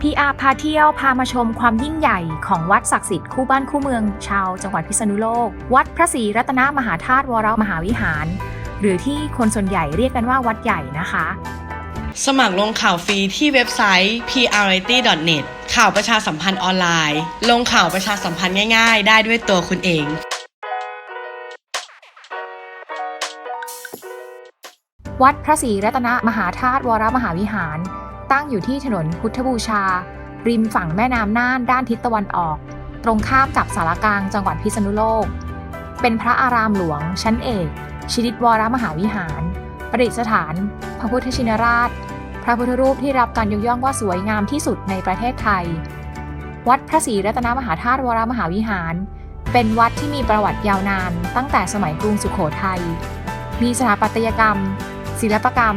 PR พาเที่ยวพามาชมความยิ่งใหญ่ของวัดศักดิ์สิทธิ์คู่บ้านคู่เมือง ชาวจังหวัดพิษณุโลก วัดพระศรีรัตนมหาธาตุวรมหาวิหาร หรือที่คนส่วนใหญ่เรียกกันว่าวัดใหญ่นะคะ สมัครลงข่าวฟรีที่เว็บไซต์ prity.net ข่าวประชาสัมพันธ์ออนไลน์ ลงข่าวประชาสัมพันธ์ง่าย ๆ ได้ด้วยตัวคุณเอง วัดพระศรีรัตนมหาธาตุวรมหาวิหาร ตั้งอยู่ที่ถนนพุทธบูชา ริมฝั่งแม่น้ำน่านด้านทิศตะวันออก ตรงข้ามกับสารกลางจังหวัดพิษณุโลก เป็นพระอารามหลวง ชั้นเอกชนิดวรมหาวิหาร ประดิษฐาน พระพุทธชินราช พระพุทธรูปที่รับการยกย่องว่าสวยงามที่สุดในประเทศไทย วัดพระศรีรัตนมหาธาตุวรมหาวิหาร เป็นวัดที่มีประวัติยาวนานตั้งแต่สมัยกรุงสุโขทัยมีสถาปัตยกรรม ศิลปกรรม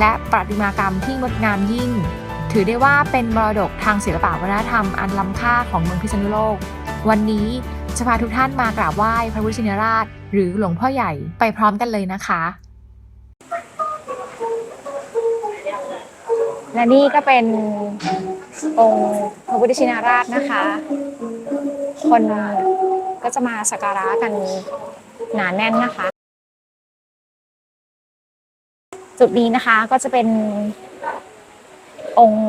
และประติมากรรมที่งดงามยิ่ง ถือได้ว่าเป็นมรดกทางศิลปวัฒนธรรมอันล้ำค่าของเมืองพิษณุโลก วันนี้จะพาทุกท่านมากราบไหว้พระพุทธชินราช หรือหลวงพ่อใหญ่ไปพร้อมกันเลยนะคะ และนี่ก็เป็นองค์พระพุทธชินราชนะคะ คนก็จะมาสักการะกันหนาแน่นนะคะ จุดนี้นะคะก็จะเป็นองค์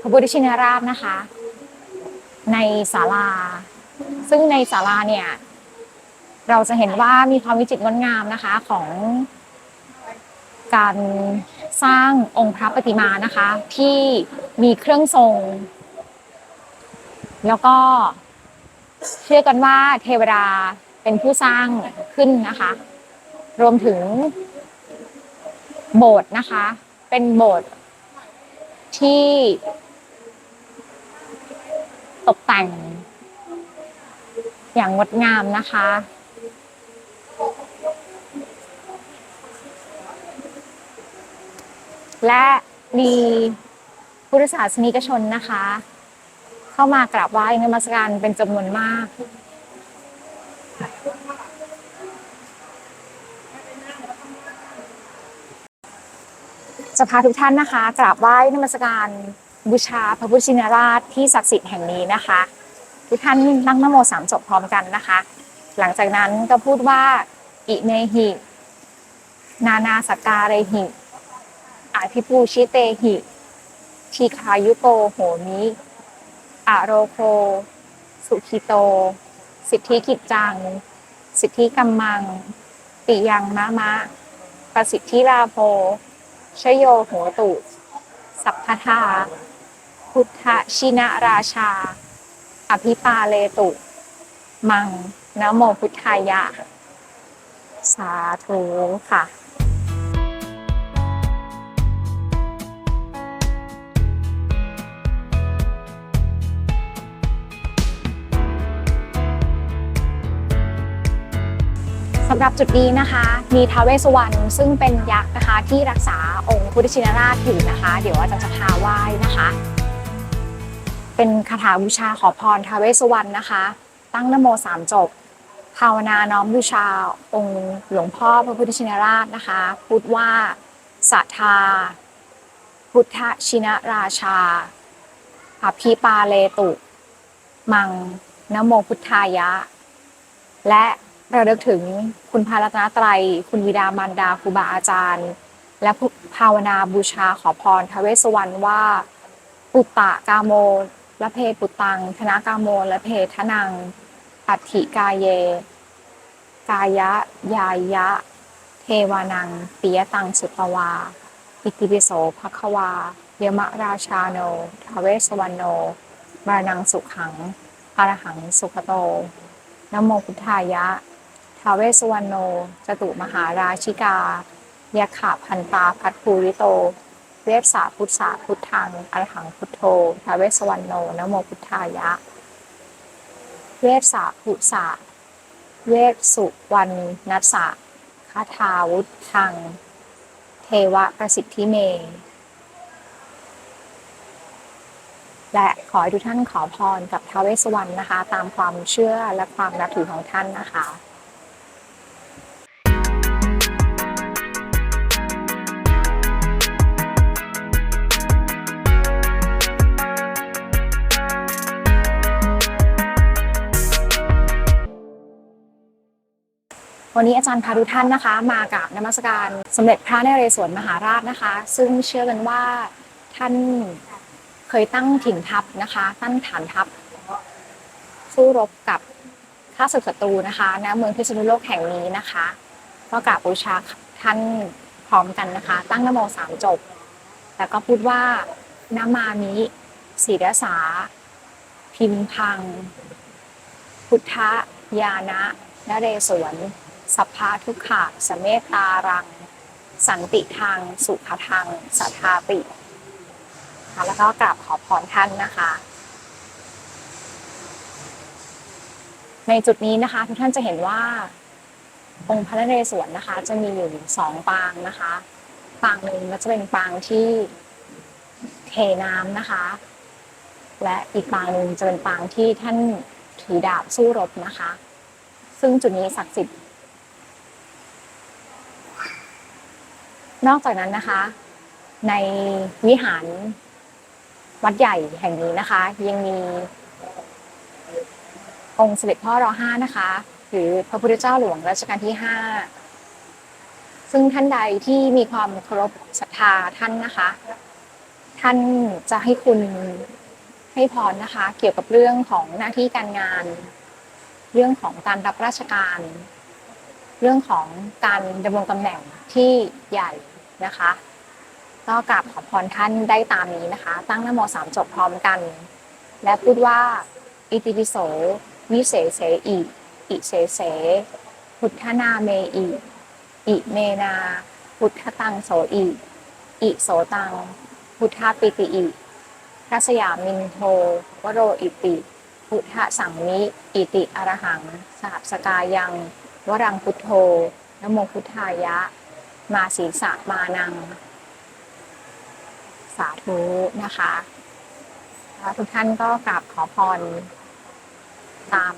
พระพุทธชินราชนะคะ ในศาลา ซึ่งในศาลาเนี่ยเราจะเห็นว่ามีความวิจิตรงดงามนะคะของการสร้างองค์พระปฏิมานะคะ ที่มีเครื่องทรง แล้วก็เชื่อกันว่าเทวดาเป็นผู้สร้างขึ้นนะคะ รวมถึง โบสถ์นะคะ เป็นโบสถ์ที่ ตกแต่ง อย่างงดงามนะคะ และมีพุทธศาสนิกชนนะคะ เข้ามากราบไหว้นมัสการเป็นจำนวนมาก จะพาทุกท่านนะคะกราบไหว้นมัสการบูชาพระพุทธชินราชที่ศักดิ์สิทธิ์แห่งนี้นะคะ ทุกท่านนั่งนโมสามจบพร้อมกันนะคะ หลังจากนั้นก็พูดว่าอิเมหิ นานาสกการเรหิอาภิปูชิเตหิทีคายุโกโหมิอะโรโคสุขิโต สิทธิกิจจัง สิทธิกัมมัง ปิยังมะมะ ประสิทธิลาโภ ชโยโหตุสัพพทา พุทธชินราชา อภิปาเลตุ มังนโมพุทธายะ สาธุค่ะำหรับจุดนี้นะคะ มีท้าวเวสุวรรณซึ่งเป็นยักษ์นะคะที่รักษาองค์พุทธชินราชอยู่นะคะ เดี๋ยวอาจารย์จะพาไหว้นะคะ เป็นคาถาบูชาขอพรท้าวเวสุวรรณนะคะ ตั้งนโมสามจบภาวนาน้อมบูชาองค์หลวงพ่อพระพุทธชินราชนะคะ พูดว่าสัทธา พุทธชินราชาอภิปาเลตุ มังนโมพุทธายะ และ ระลึกถึงคุณพระรัตนตรัย คุณวิดามารดาครูบาอาจารย์ และภาวนาบูชาขอพรทวเวสวรรณว่า ปุตตะกาโมละเพปุตตัง ธนากาโมละเพทนัง อัติกายเย กายะ ยายะ เทวานังปิยตังสุตวา อิติปิโสภควา เยมะราชาโนทวเวสวรรณโนมารนังสุขังอรหังสุขโตนโมพุทธายะ ทาวเวสสวรรณโน จตุมหาราชิกายะขะพันตาพัทภูริโต เวสสาพุทธาพุทธังอรหังพุทโธทาวเวสสวรรณโนนโมพุทธายะ เวสสาพุสาเวสสุวรรณนัสสะคาทาวุธัง เทวะประสิทธิเม และขอให้ทุกท่านขอพรกับท้าวเวสสวรรณนะคะ ตามความเชื่อและความนับถือของท่านนะคะ วันนี้อาจารย์พาทุกท่านนะคะ มากับนมัสการสมเด็จพระนเรศวรมหาราชนะคะ ซึ่งเชื่อกันว่าท่านเคยตั้งถิ่นทัพนะคะ ตั้งฐานทัพสู้รบกับข้าศึกศัตรูนะคะณเมืองพิษณุโลกแห่งนี้นะคะก็กราบบูชาท่านพร้อมกันนะคะ ตั้งนโมสามจบ แล้วก็พูดว่านามามิศีรสาพิมพัง พุทธญาณะนเรศวร สัพพะทุกขะสเมตตารัง สันติทาง สุขทางสัทธาติค่ะแล้วก็กราบขอพรท่านนะคะ ในจุดนี้นะคะ ทุกท่านจะเห็นว่า องค์พระนเรศวรนะคะ จะมีอยู่สองปางนะคะ ปางหนึ่งก็จะเป็นปางที่เทน้ำนะคะ และอีกปางหนึ่งจะเป็นปางที่ท่านถือดาบสู้รบนะคะ ซึ่งจุดนี้ศักดิ์สิทธิ์ นอกจากนั้นนะคะ ในวิหารวัดใหญ่แห่งนี้นะคะ ยังมี องค์เสด็จพ่อรอห้านะคะ หรือพระพุทธเจ้าหลวงรัชกาลที่ห้าซึ่งท่านใดที่มีความเคารพศรัทธาท่านนะคะ ท่านจะให้คุณให้พรนะคะ เกี่ยวกับเรื่องของหน้าที่การงาน เรื่องของการรับราชการ เรื่องของการดำรงตำแหน่งที่ใหญ่ นะคะ ก็กราบขอพรท่านได้ตามนี้นะคะ ตั้งนโมสามจบพร้อมกัน และพูดว่า อิติปิโส วิเศษเสอีอิเสเส พุทธนาเมอีอิเมนา พุทธตังโสอีอิโสตัง พุทธปิติอิทัสยามินโทวโรอิติ พุทธสังมิอิติอรหังสหัสกายัง วรังพุทโธนโมพุทธายะ มาศีสะมานัง สาธุนะคะทุกท่านก็กราบขอพร ตาม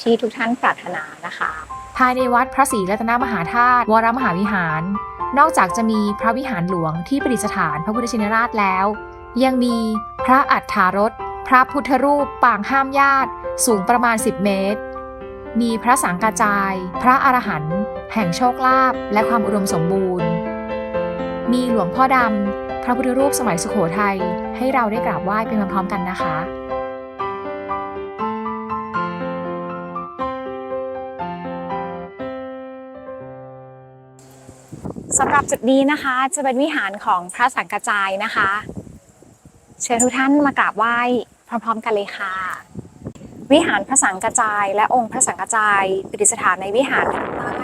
ที่ทุกท่านปรารถนานะคะ ภายในวัดพระศรีรัตนมหาธาตุวรมหาวิหาร นอกจากจะมีพระวิหารหลวงที่ประดิษฐานพระพุทธชินราชแล้ว ยังมีพระอัฏฐารถ พระพุทธรูปปางห้ามญาติ สูงประมาณ 10 เมตร มีพระสังกาจาย พระอรหันต์แห่งโชคลาภและความอุดมสมบูรณ์ มีหลวงพ่อดำ พระพุทธรูปสมัยสุโขทัยให้เราได้กราบไหว้ไปพร้อมๆกันนะคะสำหรับจุดนี้นะคะจะเป็นวิหารของพระสังกจายนะคะ เชิญทุกท่านมากราบไหว้พร้อมๆกันเลยค่ะ วิหารพระสังกจายและองค์พระสังกจายประดิษฐานในวิหารทางใต้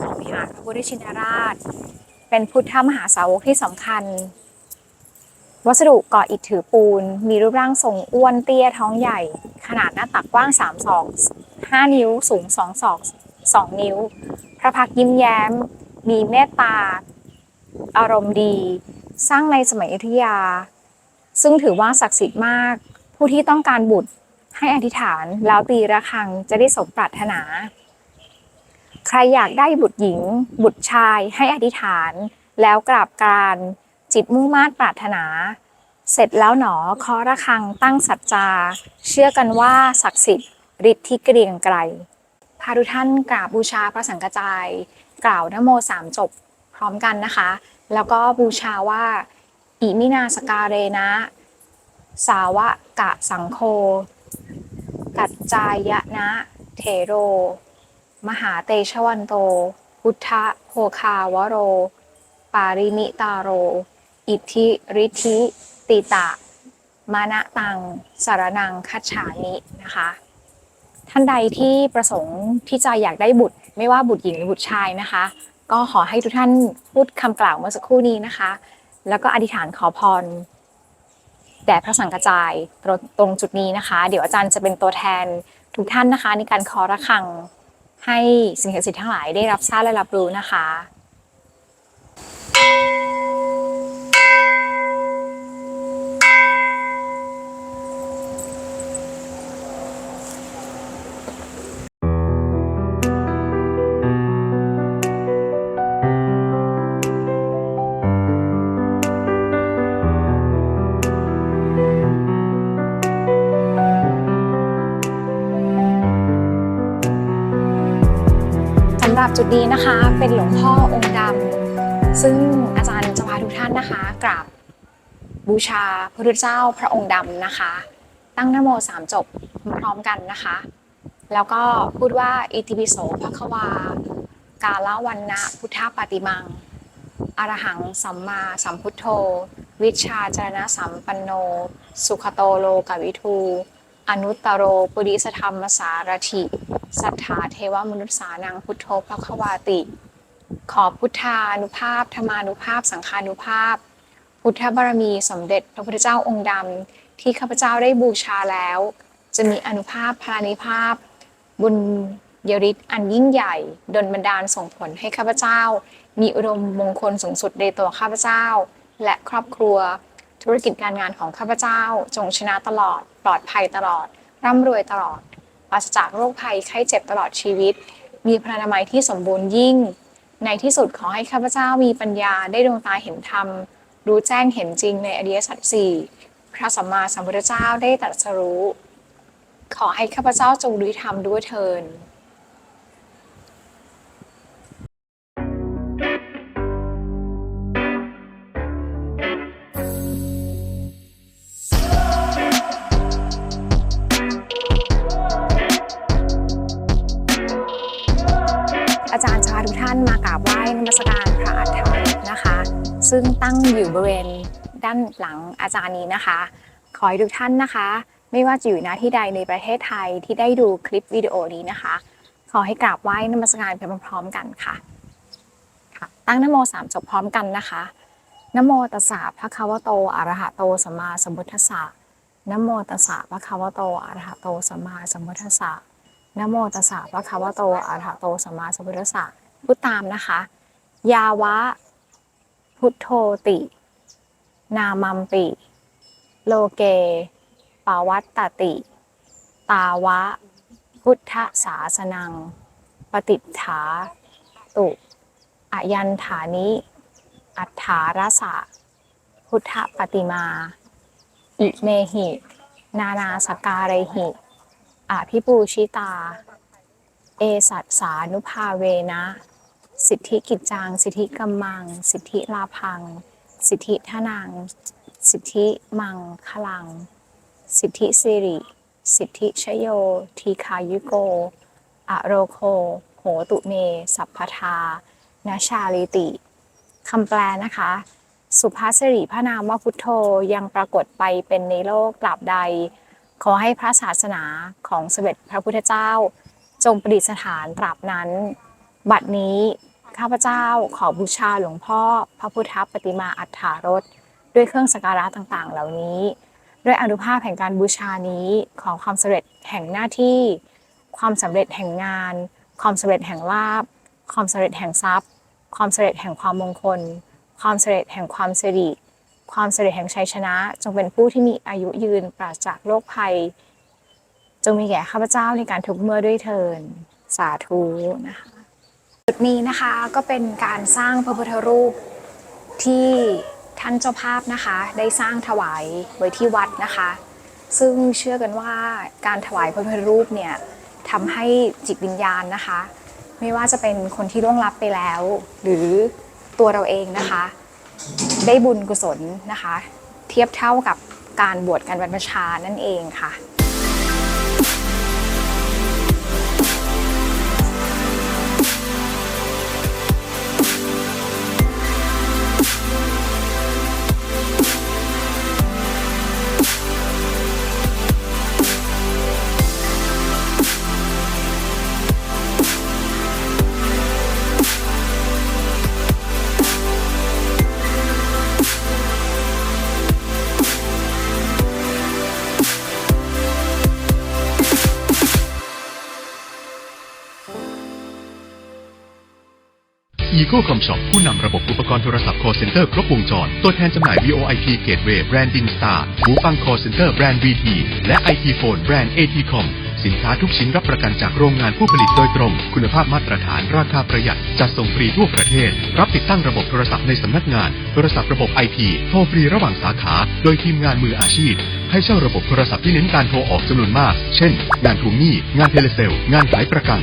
ของวิหารพระพุทธชินราช เป็นพุทธมหาสาวกที่สำคัญ วัสดุก่ออิฐถือปูน มีรูปร่างทรงอ้วนเตี้ยท้องใหญ่ ขนาดหน้าตักกว้าง3ศอก5นิ้วสูง2ศอก2นิ้ว พระพักยิ้มแย้ม มีเมตตา อารมณ์ดี สร้างในสมัยอยุธยา ซึ่งถือว่าศักดิ์สิทธิ์มาก ผู้ที่ต้องการบุตร ให้อธิษฐานแล้วตีระฆังจะได้สมปรารถนา ใครอยากได้บุตรหญิง บุตรชายให้อธิษฐาน แล้วกราบกานจิตมุ่งมา่ปรารถนา เสร็จแล้วหนอเคาะระฆังตั้งสัจจา เชื่อกันว่าศักดิ์สิทธิ์ฤทธิ์ที่เกรียงไกรพาทุกท่านกราบบูชาพระสังฆจาย กล่าวนโมสามจบพร้อมกันนะคะ แล้วก็บูชาว่าอิมินาสการเรนะ สาวะกะสังโฆ กัจจายนะเทโร มหาเตชะวันโต พุทธโภคาวโร ปาริมิตาโร อิทธิฤทธิติตะ มานะตังสารนังคัจฉานินะคะ ท่านใดที่ประสงค์ที่จะอยากได้บุตร ไม่ว่าบุตรหญิงหรือบุตรชายนะคะ ก็ขอให้ทุกท่านพูดคำกล่าวเมื่อสักครู่นี้นะคะ แล้วก็อธิษฐานขอพร แด่พระสังฆจายตรงตรงจุดนี้นะคะ เดี๋ยวอาจารย์จะเป็นตัวแทนทุกท่านนะคะ ในการขอระฆังให้สิ่งศักดิ์สิทธิ์ทั้งหลายได้รับทราบและรับรู้นะคะ จุดนี้นะคะเป็นหลวงพ่อองค์ดำซึ่งอาจารย์จะพาทุกท่านนะคะกราบบูชาพระพุทธเจ้าพระองค์ดำนะคะ ตั้งนโมสามจบพร้อมกันนะคะ แล้วก็พูดว่าอิติปิโสภควากาลวันนะพุทธปฏิมังอรหังสัมมาสัมพุทโธ วิชาจารณะสัมปันโน สุขโตโลกวิทู อนุตตโรปุริสธรรมสารถิสัทธาเทวมนุษย์สานังพุทโธพระควาติ ขอพุทธานุภาพธรรมานุภาพ สังฆานุภาพ พุทธบารมีสมเด็จพระพุทธเจ้าองค์ดำที่ข้าพเจ้าได้บูชาแล้ว จะมีอนุภาพพลานิภาพ บุญยริศอันยิ่งใหญ่ดลบันดาลส่งผลให้ข้าพเจ้า มีอุดมมงคลสูงสุดในตัวข้าพเจ้า และครอบครัว ธุรกิจการงานของข้าพเจ้า จงชนะตลอด ปลอดภัยตลอด ร่ำรวยตลอดปราศจากโรคภัยไข้เจ็บตลอดชีวิต มีพลานามัยที่สมบูรณ์ยิ่ง ในที่สุดขอให้ข้าพเจ้ามีปัญญาได้ดวงตาเห็นธรรม รู้แจ้งเห็นจริงในอริยสัจสี่พระสัมมาสัมพุทธเจ้าได้ตรัสรู้ ขอให้ข้าพเจ้าจงรู้ธรรมด้วยเทิน ท่านมากราบไหว้นมัสการพระอัฏฐานนะคะ ซึ่งตั้งอยู่บริเวณด้านหลังอาจารย์นี้นะคะ ขอให้ทุกท่านนะคะ ไม่ว่าจะอยู่ณที่ใดในประเทศไทยที่ได้ดูคลิปวิดีโอนี้นะคะ ขอให้กราบไหว้นมัสการไปพร้อมๆกันค่ะค่ะ ตั้งนโมสามจบพร้อมกันนะคะนโมตัสสะภะคะวะโตอะระหะโตสัมมาสัมพุทธัสสะนโมตัสสะภะคะวะโตอะระหะโตสัมมาสัมพุทธัสสะนโมตัสสะภะคะวะโตอะระหะโตสัมมาสัมพุทธัสสะ พูดตามนะคะ ยาวะ พุทโธติ นามัมปิ โลเก ปาวัตตติ ตาวะ พุทธศาสนัง ปฏิฐา ตุอายันฐานิ อัฏฐารสะ พุทธปฏิมา อิเมหิ นานาสการหิ อภิปูชิตา เอสัตสานุภาเวนะ สิทธิกิจจังสิทธิกัมมัง สิทธิลาพัง สิทธิทนังสิทธิมังคลัง สิทธิสิริ สิทธิชโย ทีคายุโก อโรโค โหตุเม สัพพทานาชาลิติคำแปลนะคะ สุภาษิริพระนามว่าพุทโธยังปรากฏไปเป็นในโลกตราบใด ขอให้พระศาสนาของสมเด็จพระพุทธเจ้า จงประดิษฐานตราบนั้น บัดนี้ ข้าพเจ้าขอบูชาหลวงพ่อพระพุทธปฏิมาอัฏฐารถด้วยเครื่องสักการะต่างๆ เหล่านี้ ด้วยอนุภาพแห่งการบูชานี้ขอความสำเร็จแห่งหน้าที่ ความสำเร็จแห่งงาน ความสำเร็จแห่งลาภความสำเร็จแห่งทรัพย์ ความสำเร็จแห่งความมงคล ความสำเร็จแห่งความสิริความสำเร็จแห่งชัยชนะ จงเป็นผู้ที่มีอายุยืนปราศจากโรคภัย จงมีแก่ข้าพเจ้าในการทุกเมื่อด้วยเทินสาธุนะคะ จุดนี้นะคะก็เป็นการสร้างพระพุทธรูปที่ท่านเจ้าภาพนะคะ ได้สร้างถวายไว้ที่วัดนะคะ ซึ่งเชื่อกันว่าการถวายพระพุทธรูปเนี่ยทำให้จิตวิญญาณนะคะ ไม่ว่าจะเป็นคนที่ล่วงลับไปแล้ว หรือตัวเราเองนะคะ ได้บุญกุศลนะคะ เทียบเท่ากับการบวชการบรรพชานั่นเองค่ะ Eagle Com Shop ผู้นำระบบอุปกรณ์โทรศัพท์ call center ครบวงจร ตัวแทนจำหน่าย VoIP Gateway แบรนด์ Dingstar หูฟัง call center แบรนด์ VT และ IT Phone แบรนด์ ATCom สินค้าทุกชิ้นรับประกันจากโรงงานผู้ผลิตโดยตรง คุณภาพมาตรฐาน ราคาประหยัด จัดส่งฟรีทั่วประเทศ รับติดตั้งระบบโทรศัพท์ในสำนักงาน โทรศัพท์ระบบ IP โทรฟรีระหว่างสาขา โดยทีมงานมืออาชีพ ให้เช่าระบบโทรศัพท์ที่เน้นการโทรออกจำนวนมาก เช่น งานทวงหนี้ งานเทเลเซล งานขายประกัน